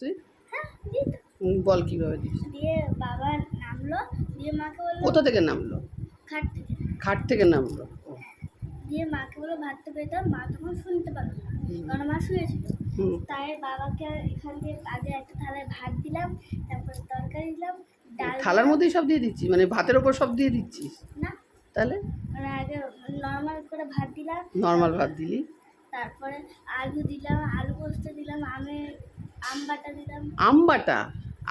তুই? হ্যাঁ বল কীভাবে দিস দিয়ে বাবা নামলো দিয়ে মাকে বলল কোথা থেকে নামলো? খাট থেকে। খাট থেকে নামলো? দিয়ে মাকে বলল ভাতটা পেতাম মা তখন শুনতে পারল না কারণ মা শুয়েছিল। তাই বাবাকে এখান থেকে আগে একটা থালায় ভাত দিলাম তারপরে তরকারি দিলাম ডাল থালার। মধ্যেই সব দিয়ে দিচ্ছি? মানে ভাতের ওপর সব দিয়ে দিচ্ছিস? না। তাহলে? মানে আগে নর্মাল করে ভাত দিলাম নর্মাল ভাত দিলি। তারপরে আলু দিলাম আলু পোস্ত দিলাম আমের আম বাটা দিলাম আম বাটা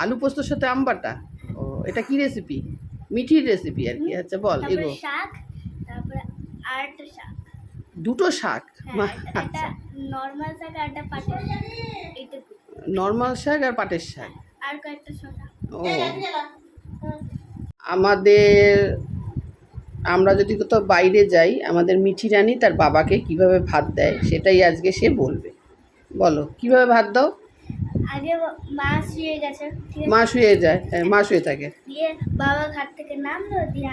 আলু পোস্তর সাথে আম বাটা ও এটা কি রেসিপি মিঠির রেসিপি আর কি আচ্ছা বল এগো। শাক তারপরে একটা শাক। দুটো শাক? হ্যাঁ একটা নর্মাল শাক আর পাটের শাক। নর্মাল শাক আর পাটের শাক? আর কয়েকটা শসা। ও। আমাদের আমরা যদি কোথাও বাইরে যাই আমাদের মিঠি রানী তার বাবাকে কীভাবে ভাত দেয় সেটাই আজকে সে বলবে। বলো কীভাবে ভাত দাও? আগে মা শুয়ে গেছে মা শুয়ে যায় হ্যাঁ মা শুয়ে থাকে। দিয়ে বাবা ঘাট থেকে নামলো দিয়ে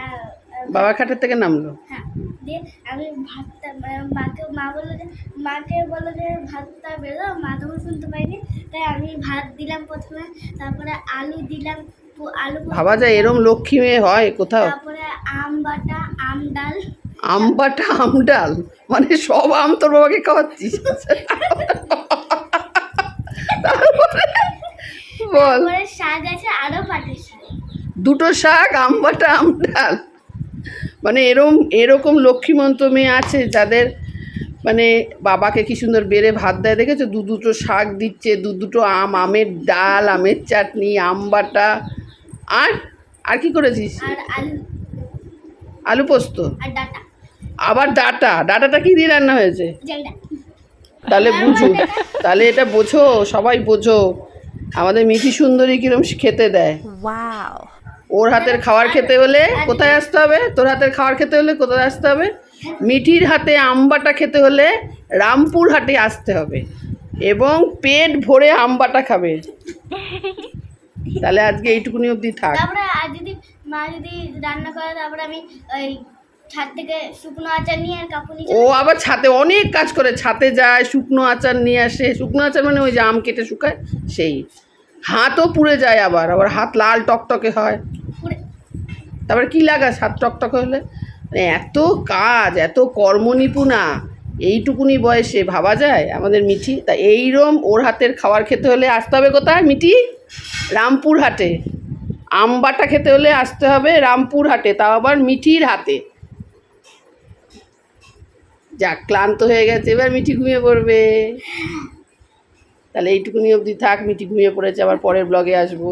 বাবা খাটের থেকে নামলো? হ্যাঁ দিয়ে আমি ভাতটা মানে মাকে মা বলল যে মাকে বলল যে ভাতটা বেরো মা তখন শুনতে পাইনি। তাই আমি ভাত দিলাম প্রথমে তারপরে আলু দিলাম আলু ভাবা যায় এরম লক্ষ্মী মেয়ে হয় কোথাও? তারপরে আম বাটা আম ডাল। আম বাটা আম ডাল? মানে সব আম তোর বাবাকে খাওয়াচ্ছিস? বল। শাক আছে আরও পাটের শাক। দুটো শাক আম বাটা আম ডাল। মানে এরম এরকম লক্ষ্মীমন্ত মেয়ে আছে যাদের মানে বাবাকে কি সুন্দর বেড়ে ভাত দেয় দেখেছ? দু দুটো শাক দিচ্ছে দু দুটো আম আমের ডাল আমের চাটনি আম বাটা। আর আর কি করেছিস? আলু। আলু পোস্ত। আবার ডাটা। ডাটাটা কি দিয়ে রান্না হয়েছে? তাহলে বুঝো। তাহলে এটা বোঝো সবাই বোঝো। আমাদের মিঠি সুন্দরী কিরম খেতে দেয়। Wow. ওর হাতের খাবার খেতে হলে কোথায় আসতে হবে? তোর হাতের খাবার খেতে হলে কোথায় আসতে হবে? মিঠির হাতে আমবাটা খেতে হলে রামপুর হাটে আসতে হবে। এবং পেট ভরে আমবাটা খাবে। তাহলে আজকে এইটুকুনি অবধি থাক। তারপরে আর যদি মা যদি রান্না করে তারপরে আমি ওই ছাদ থেকে শুকনো আচার নিয়ে আর কাপড় নিচে ও আবার ছাতে অনেক কাজ করে। ছাতে যায় শুকনো আচার নিয়ে আসে। শুকনো আচার মানে ওই যে আম কেটে শুকায় সেই। হাতও পুড়ে যায় আবার। আবার হাত লাল টকটকে হয়। পুরে তারপরে কী লাগাস হাত টকটকে হলে? মানে এত কাজ এত কর্মনিপুণা। এইটুকুনি বয়সে ভাবা যায়? আমাদের মিঠি তা এইরম ওর হাতের খাবার খেতে হলে আসতে হবে কোথায় মিঠি? রামপুর হাটে আম বাটা খেতে হলে আসতে হবে রামপুর হাটে তাও আবার মিঠির হাতে। যাক, ক্লান্ত হয়ে গেছে, এবার মিটি ঘুমিয়ে পড়বে। তাহলে এইটুকুনি অবধি থাক মিটি ঘুমিয়ে পড়েছে, আবার পরের ব্লগে আসব।